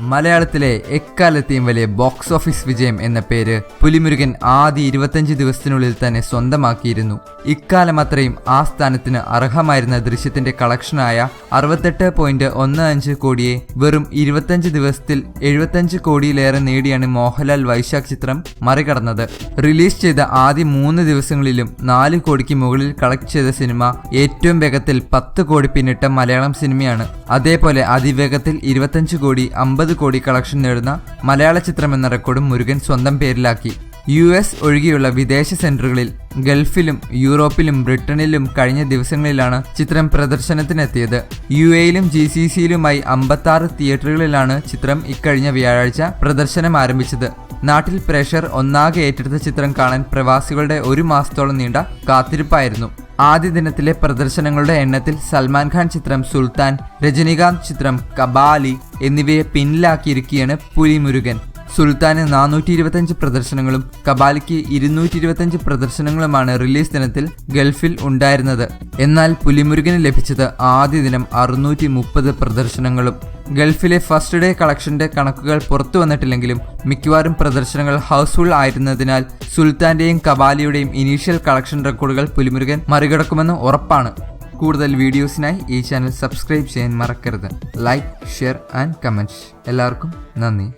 മലയാളത്തിലെ എക്കാലത്തെയും വലിയ ബോക്സ് ഓഫീസ് വിജയം എന്ന പേര് പുലിമുരുകൻ ആദ്യ ഇരുപത്തഞ്ച് ദിവസത്തിനുള്ളിൽ തന്നെ സ്വന്തമാക്കിയിരുന്നു. ഇക്കാലം അത്രയും ആ സ്ഥാനത്തിന് അർഹമായിരുന്ന ദൃശ്യത്തിന്റെ കളക്ഷനായ അറുപത്തെട്ട് പോയിന്റ് ഒന്ന് അഞ്ച് കോടിയെ വെറും ഇരുപത്തഞ്ച് ദിവസത്തിൽ എഴുപത്തഞ്ച് കോടിയിലേറെ നേടിയാണ് മോഹൻലാൽ വൈശാഖ് ചിത്രം മറികടന്നത്. റിലീസ് ചെയ്ത ആദ്യ മൂന്ന് ദിവസങ്ങളിലും നാല് കോടിക്ക് മുകളിൽ കളക്ട് ചെയ്ത സിനിമ ഏറ്റവും വേഗത്തിൽ പത്ത് കോടി പിന്നിട്ട മലയാളം സിനിമയാണ്. അതേപോലെ അതിവേഗത്തിൽ ഇരുപത്തഞ്ച് കോടി അമ്പത് കോടി കളക്ഷൻ നേടുന്ന മലയാള ചിത്രം എന്ന റെക്കോർഡും മുരുകൻ സ്വന്തം പേരിലാക്കി. യു എസ് ഒഴികെയുള്ള വിദേശ സെന്ററുകളിൽ ഗൾഫിലും യൂറോപ്പിലും ബ്രിട്ടനിലും കഴിഞ്ഞ ദിവസങ്ങളിലാണ് ചിത്രം പ്രദർശനത്തിനെത്തിയത്. യു എയിലും ജി സി സിയിലുമായി അമ്പത്തി ആറ് തിയേറ്ററുകളിലാണ് ചിത്രം ഇക്കഴിഞ്ഞ വ്യാഴാഴ്ച പ്രദർശനം ആരംഭിച്ചത്. നാട്ടിൽ പ്രഷർ ഒന്നാകെ ഏറ്റെടുത്ത ചിത്രം കാണാൻ പ്രവാസികളുടെ ഒരു മാസത്തോളം നീണ്ട കാത്തിരിപ്പായിരുന്നു. ആദ്യ ദിനത്തിലെ പ്രദർശനങ്ങളുടെ എണ്ണത്തിൽ സൽമാൻ ഖാൻ ചിത്രം സുൽത്താൻ രജനീകാന്ത് ചിത്രം കബാലി എന്നിവയെ പിന്നിലാക്കിയിരിക്കുകയാണ് പുലിമുരുകൻ. സുൽത്താന് നാനൂറ്റി ഇരുപത്തഞ്ച് പ്രദർശനങ്ങളും കബാലിക്ക് ഇരുന്നൂറ്റി ഇരുപത്തഞ്ച് പ്രദർശനങ്ങളുമാണ് റിലീസ് ദിനത്തിൽ ഗൾഫിൽ ഉണ്ടായിരുന്നത്. എന്നാൽ പുലിമുരുകന് ലഭിച്ചത് ആദ്യ ദിനം അറുന്നൂറ്റി മുപ്പത് പ്രദർശനങ്ങളും. ഗൾഫിലെ ഫസ്റ്റ് ഡേ കളക്ഷന്റെ കണക്കുകൾ പുറത്തു വന്നിട്ടില്ലെങ്കിലും മിക്കവാറും പ്രദർശനങ്ങൾ ഹൗസ്ഫുൾ ആയിരുന്നതിനാൽ സുൽത്താന്റെയും കബാലിയുടെയും ഇനീഷ്യൽ കളക്ഷൻ റെക്കോർഡുകൾ പുലിമുരുകൻ മറികടക്കുമെന്ന് ഉറപ്പാണ്. കൂടുതൽ വീഡിയോസിനായി ഈ ചാനൽ സബ്സ്ക്രൈബ് ചെയ്യാൻ മറക്കരുത്. ലൈക്ക് ഷെയർ ആൻഡ് കമന്റ്സ് എല്ലാവർക്കും നന്ദി.